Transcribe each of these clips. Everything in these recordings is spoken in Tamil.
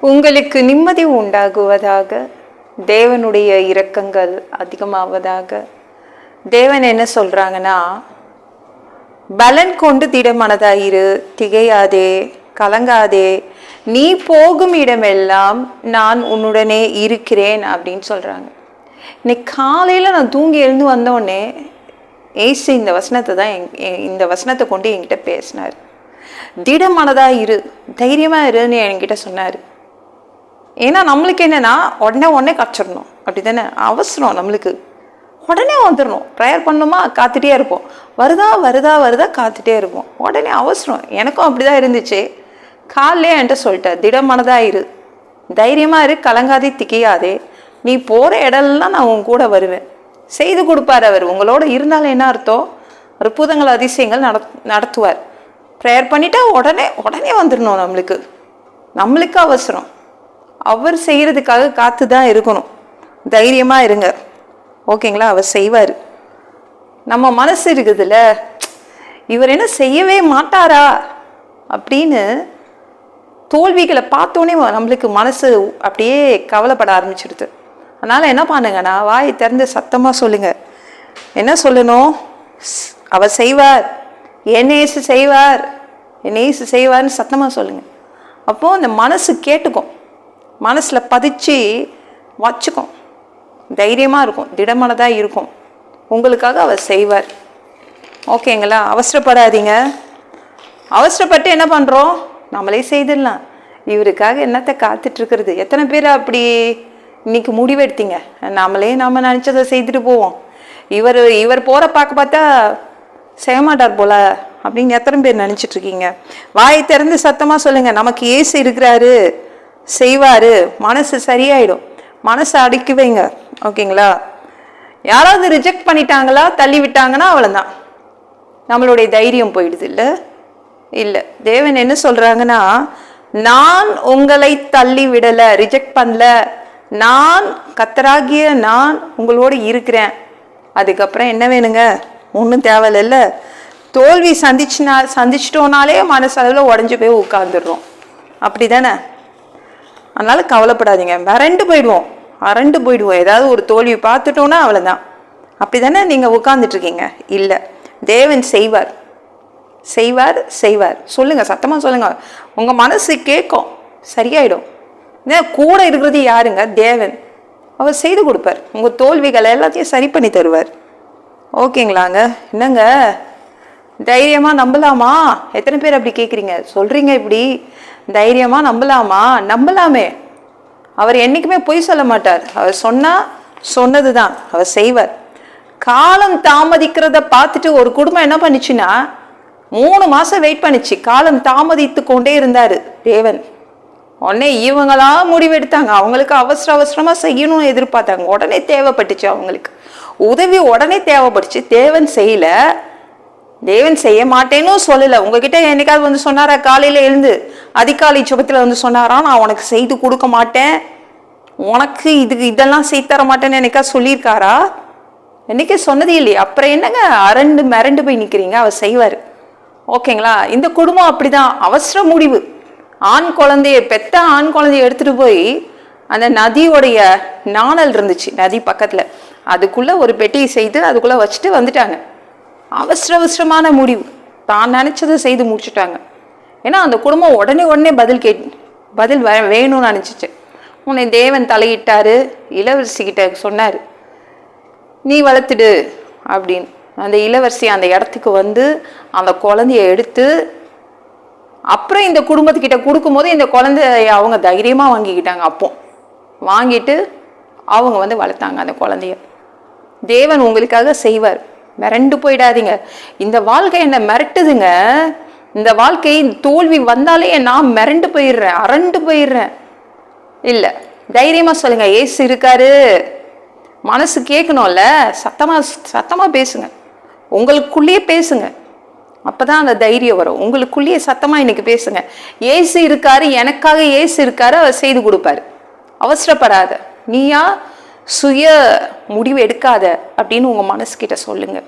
உங்களுக்கு நிம்மதி உண்டாகுவதாக தேவனுடைய இரக்கங்கள் அதிகமாவதாக. தேவன் என்ன சொல்கிறாங்கன்னா பலன் கொண்டு திடமனதாயிரு திகையாதே கலங்காதே நீ போகும் இடமெல்லாம் நான் உன்னுடனே இருக்கிறேன் அப்படின்னு சொல்கிறாங்க இன்னைக்கு காலையில் நான் தூங்கி எழுந்து வந்தோடனே ஏசு இந்த வசனத்தை தான் எங் எ- இந்த வசனத்தை கொண்டு என்கிட்ட பேசினார். திடமனதா இரு தைரியமாக இருன்னு என்கிட்ட சொன்னார். ஏன்னா நம்மளுக்கு என்னென்னா உடனே உடனே கிடச்சிடணும் அப்படி தானே அவசரம் நம்மளுக்கு. உடனே வந்துடணும். ப்ரேயர் பண்ணணுமா காத்துட்டே இருப்போம். வருதா? வருதா? வருதா? காத்துட்டே இருப்போம். உடனே அவசரம். எனக்கும் அப்படிதான் இருந்துச்சு. காலையே என்கிட்ட சொல்லிட்டேன் திடமனதா இரு தைரியமாக இரு. கலங்காதே திகையாதே. நீ போகிற இடம்லாம் நான் உன் கூட வருவேன். செய்து கொடுப்பார் அவர். உங்களோட இருந்தாலும் என்ன அர்த்தம்? அற்புதங்கள் அதிசயங்கள் நட நடத்துவார். ப்ரேயர் பண்ணிட்டா உடனே உடனே வந்துடணும் நம்மளுக்கு. நம்மளுக்கு அவசரம். அவர் செய்கிறதுக்காக காத்து தான் இருக்கணும். தைரியமாக இருங்க. ஓகேங்களா? அவர் செய்வார். நம்ம மனசு இருக்குதுல்ல. இவர் என்ன செய்யவே மாட்டாரா? அப்படின்னு தோல்விகளை பார்த்தோன்னே நம்மளுக்கு மனசு அப்படியே கவலைப்பட ஆரம்பிச்சிடுது அதனால் என்ன பண்ணுங்கன்னா வாய் திறந்து சத்தமாக சொல்லுங்கள் என்ன சொல்லணும்? அவர் செய்வார். என்னேசு செய்வார். என்னேசு செய்வார்னு சத்தமாக சொல்லுங்கள் அப்போது அந்த மனசு கேட்டுக்கும். மனசில் பதிச்சு வச்சுக்கும். தைரியமாக இருக்கும். திடமனதாக இருக்கும். உங்களுக்காக அவர் செய்வார். ஓகேங்களா அவசரப்படாதீங்க. அவசரப்பட்டு என்ன பண்ணுறோம் நம்மளே செய்திடலாம். இவருக்காக என்னத்தை காத்துட்ருக்கிறது எத்தனை பேர் அப்படி இன்றைக்கி முடிவெடுத்தீங்க? நாமளே நாம் நினச்சதை செய்துட்டு போவோம். இவர் இவர் போகிற பார்க்க பார்த்தா செய்ய மாட்டார் போல அப்படின்னு எத்தனை பேர் நினச்சிட்ருக்கீங்க வாயை திறந்து சத்தமாக சொல்லுங்கள் நமக்கு ஏசு இருக்கிறாரு. செய்வார். மனசு சரியாயிடும். மனசை அடக்கி வைங்க. ஓகேங்களா? யாராவது ரிஜெக்ட் பண்ணிட்டாங்களா தள்ளி விட்டாங்கன்னா அவ்வளோதான் நம்மளுடைய தைரியம் போயிடுது இல்லை? இல்லை. தேவன் என்ன சொல்கிறாங்கன்னா நான் உங்களை தள்ளி விடலை ரிஜெக்ட் பண்ணல. நான் கத்தராகிய நான் உங்களோட இருக்கிறேன். அதுக்கப்புறம் என்ன வேணுங்க? ஒன்றும் தேவையில்ல தோல்வி சந்திச்சுனா சந்திச்சிட்டோனாலே மனசளவில் உடஞ்சி போய் உட்காந்துடுறோம் அப்படி தானே அதனால கவலைப்படாதீங்க. வரண்டு போயிடுவோம். அரண்டு போயிடுவோம். ஏதாவது ஒரு தோல்வி பார்த்துட்டோன்னா அவ்வளோதான் அப்படி தானே நீங்கள் உட்காந்துட்ருக்கீங்க இல்லை. தேவன் செய்வார். செய்வார் செய்வார். சொல்லுங்கள் சத்தமாக சொல்லுங்கள் உங்கள் மனசு கேட்கும். சரியாயிடும். ஏன் கூட இருக்கிறது யாருங்க? தேவன். அவர் செய்து கொடுப்பார். உங்கள் தோல்விகள் எல்லாத்தையும் சரி பண்ணி தருவார். ஓகேங்களாங்க? என்னங்க? தைரியமாக நம்பலாமா? எத்தனை பேர் அப்படி கேட்குறீங்க சொல்கிறீங்க இப்படி. தைரியமாக நம்பலாமா? நம்பலாமே. அவர் என்னைக்குமே பொய் சொல்ல மாட்டார். அவர் சொன்னால் சொன்னது தான் அவர் செய்வார். காலம் தாமதிக்கிறத பார்த்துட்டு ஒரு குடும்பம் என்ன பண்ணுச்சுன்னா மூணு மாதம் வெயிட் பண்ணுச்சு. காலம் தாமதித்து கொண்டே இருந்தார் தேவன். உடனே இவங்களா முடிவெடுத்தாங்க. அவங்களுக்கு அவசர அவசரமாக செய்யணும்னு எதிர்பார்த்தாங்க. உடனே தேவைப்பட்டுச்சு அவங்களுக்கு. உதவி உடனே தேவைப்பட்டுச்சு. தேவன் செய்யலை. தேவன் செய்ய மாட்டேன்னு சொல்லலை. உங்ககிட்ட என்னைக்காவது வந்து சொன்னாரா? காலையில் எழுந்து. அதிகாலை சுபத்தில் வந்து சொன்னாரா நான் உனக்கு செய்து கொடுக்க மாட்டேன். உனக்கு இதுக்கு இதெல்லாம் செய்து தர மாட்டேன்னு எனக்கா சொல்லியிருக்காரா? என்னைக்கே சொன்னதே இல்லையே. அப்புறம் என்னங்க? அரண்டு மிரண்டு போய் நிற்கிறீங்க அவர் செய்வார். ஓகேங்களா? இந்த குடும்பம் அப்படிதான். அவசர முடிவு. ஆண் குழந்தைய பெத்த ஆண் குழந்தைய எடுத்துட்டு போய் அந்த நதியோடைய நாணல் இருந்துச்சு நதி பக்கத்துல. அதுக்குள்ள ஒரு பெட்டியை செய்து அதுக்குள்ள வச்சுட்டு வந்துட்டாங்க. அவசர அவசரமான முடிவு. தான் நினைச்சதை செய்து முடிச்சுட்டாங்க. ஏன்னா அந்த குடும்பம் உடனே உடனே பதில் கேட் பதில் வ வேணும்னு நினச்சிச்சு. உன்னை தேவன் தலையிட்டாரு இளவரசிக்கிட்ட சொன்னார். நீ வளர்த்துடு அப்படின்னு. அந்த இளவரசி அந்த இடத்துக்கு வந்து அந்த குழந்தைய எடுத்து அப்புறம் இந்த குடும்பத்துக்கிட்ட கொடுக்கும்போது இந்த குழந்தைய அவங்க தைரியமாக வாங்கிக்கிட்டாங்க அப்போ. வாங்கிட்டு அவங்க வந்து வளர்த்தாங்க அந்த குழந்தைய. தேவன் உங்களுக்காக செய்வார். மிரண்டு போயிடாதீங்க. இந்த வாழ்க்கை என்னை மிரட்டுதுங்க. இந்த வாழ்க்கை தோல்வி வந்தாலே நான் மிரண்டு போயிடுறேன் அரண்டு போயிடுறேன். இல்லை தைரியமாக சொல்லுங்க ஏசு இருக்காரு. மனசு கேட்கணும்ல சத்தமாக சத்தமாக பேசுங்க. உங்களுக்குள்ளேயே பேசுங்க. அப்பதான் அந்த தைரியம் வரும். உங்களுக்குள்ளேயே சத்தமாக இன்னைக்கு பேசுங்க. ஏசு இருக்காரு எனக்காக ஏசு இருக்காரு அவர் செய்து கொடுப்பாரு. அவசரப்படாத. நீயா சுய முடிவு எடுக்காத அப்படின்னு உங்கள் மனசுக்கிட்ட சொல்லுங்க.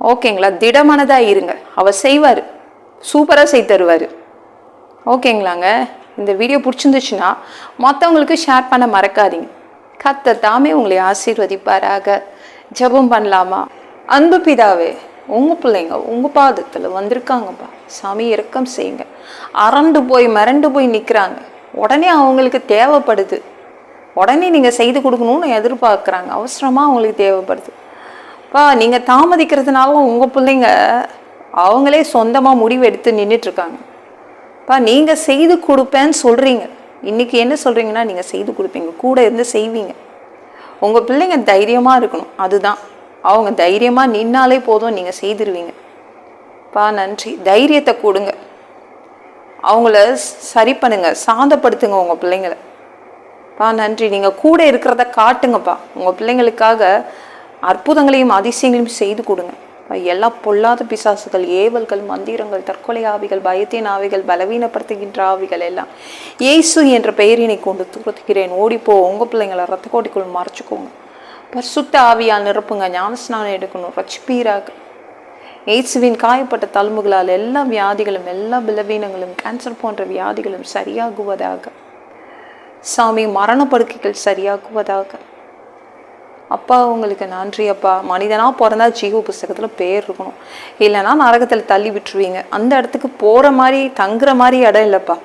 ஓகேங்களா? திடமானதாக இருங்க. அவர் செய்வார். சூப்பராக செய்து தருவார். ஓகேங்களாங்க? இந்த வீடியோ பிடிச்சிருந்துச்சுன்னா மற்றவங்களுக்கு ஷேர் பண்ண மறக்காதீங்க. கத்த தாமே உங்களை ஆசீர்வதிப்பாராக. ஜெபம் பண்ணலாமா? அன்பு பிதாவே உங்கள் பிள்ளைங்க உங்கள் பாதத்தில் வந்திருக்காங்கப்பா. சாமி இரக்கம் செய்யுங்க. அரண்டு போய் மிரண்டு போய் நிற்கிறாங்க உடனே அவங்களுக்கு தேவைப்படுது. உடனே நீங்கள் செய்து கொடுக்கணும்னு எதிர்பார்க்குறாங்க. அவசரமாக அவங்களுக்கு தேவைப்படுது. பா நீங்கள் தாமதிக்கிறதுனால உங்கள் பிள்ளைங்க அவங்களே சொந்தமாக முடிவு எடுத்து நின்றுட்டுருக்காங்க பா நீங்கள் செய்து கொடுப்பேன்னு சொல்கிறீங்க இன்றைக்கி என்ன சொல்கிறீங்கன்னா நீங்கள் செய்து கொடுப்பீங்க. கூட இருந்து செய்வீங்க. உங்கள் பிள்ளைங்க தைரியமாக இருக்கணும். அதுதான். அவங்க தைரியமாக நின்னாலே போதும் நீங்கள் செய்திருவீங்க. பா நன்றி. தைரியத்தை கொடுங்க. அவங்கள சரி பண்ணுங்க. சாந்தப்படுத்துங்க உங்கள் பிள்ளைங்களை. பா நன்றி. நீங்கள் கூட இருக்கிறத காட்டுங்கப்பா. உங்கள் பிள்ளைங்களுக்காக அற்புதங்களையும் அதிசயங்களையும் செய்து கொடுங்க. எல்லா பொல்லாத பிசாசுகள் ஏவல்கள் மந்திரங்கள் தற்கொலை ஆவிகள் பயத்தின் ஆவிகள் பலவீனப்படுத்துகின்ற ஆவிகள் எல்லாம். இயேசு என்ற பெயரினை கொண்டு துரத்துகிறேன். ஓடிப்போ உங்கள் பிள்ளைங்களை ரத்த கோட்டிக்குள் மறைச்சிக்கோங்க. பரிசுத்த ஆவியால் நிரப்புங்க ஞானஸ்நானம் எடுக்கணும் ரட்சிப்பீராக. எய்ட்ஸுவின் காயப்பட்ட தழும்புகளால் எல்லா வியாதிகளும் எல்லா பலவீனங்களும் கேன்சர் போன்ற வியாதிகளும் சரியாகுவதாக. சாமி மரணப்படுக்கைகள் சரியாகுவதாக. அப்பா உங்களுக்கு நன்றி அப்பா. மனிதனாக பிறந்தா ஜீவ புஸ்தகத்தில் பேர் இருக்கணும். இல்லைன்னா நரகத்தில் தள்ளி விட்டுருவீங்க. அந்த இடத்துக்கு போகிற மாதிரி தங்குற மாதிரி இடம் இல்லைப்பா.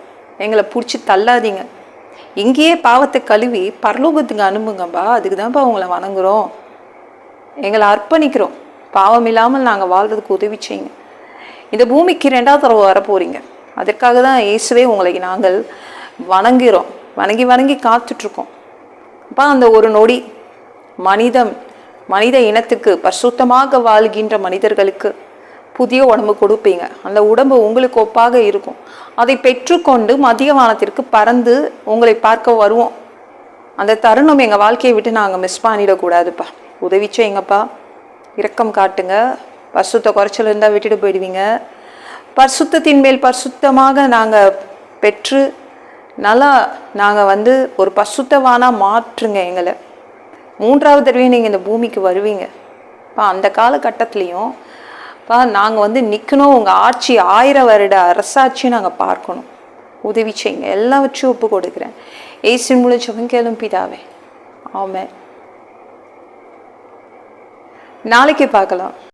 எங்களை பிடிச்சி தள்ளாதீங்க. இங்கேயே பாவத்தை கழுவி பரலோகத்துக்கு அனுப்புங்கப்பா. அதுக்கு தான்ப்பா உங்களை வணங்குறோம். எங்களை அர்ப்பணிக்கிறோம். பாவம் இல்லாமல் நாங்கள் வாழ்றதுக்கு உதவி செய்யுங்க. இந்த பூமிக்கு ரெண்டாவது தடவை வர போகிறீங்க அதற்காக தான் இயேசுவே உங்களை நாங்கள் வணங்குகிறோம். வணங்கி வணங்கி காத்துட்ருக்கோம் அப்பா அந்த ஒரு நொடி மனிதம் மனித இனத்துக்கு பரிசுத்தமாக வாழ்கின்ற மனிதர்களுக்கு புதிய உடம்பு கொடுப்பீங்க. அந்த உடம்பு உங்களுக்கு ஒப்பாக இருக்கும். அதை பெற்றுக்கொண்டு மதிய வானத்திற்கு பறந்து உங்களை பார்க்க வருவோம். அந்த தருணம் எங்கள் வாழ்க்கையை விட்டு நாங்கள் மிஸ் பண்ணிடக்கூடாதுப்பா. உதவி செய்யுங்கப்பா இரக்கம் காட்டுங்க. பரிசுத்த குறைச்சல் இருந்தால் விட்டுட்டு போயிடுவீங்க. பரிசுத்தத்தின் மேல் பரிசுத்தமாக நாங்கள் பெற்று நல்லா நாங்கள் வந்து ஒரு பசுத்தவானாக மாற்றுங்க எங்களை. மூன்றாவது தடவையும் நீங்கள் இந்த பூமிக்கு வருவீங்க. பா அந்த காலகட்டத்துலேயும் இப்போ நாங்கள் வந்து நிற்கணும் உங்கள் ஆட்சி ஆயிரம் வருட அரசாட்சியும் நாங்கள் பார்க்கணும். உதவி செய்யுங்க. எல்லாவற்றையும் ஒப்பு கொடுக்குறேன். ஏசின் மூலம் கேளும் பிதாவே. ஆமென். நாளைக்கு பார்க்கலாம்.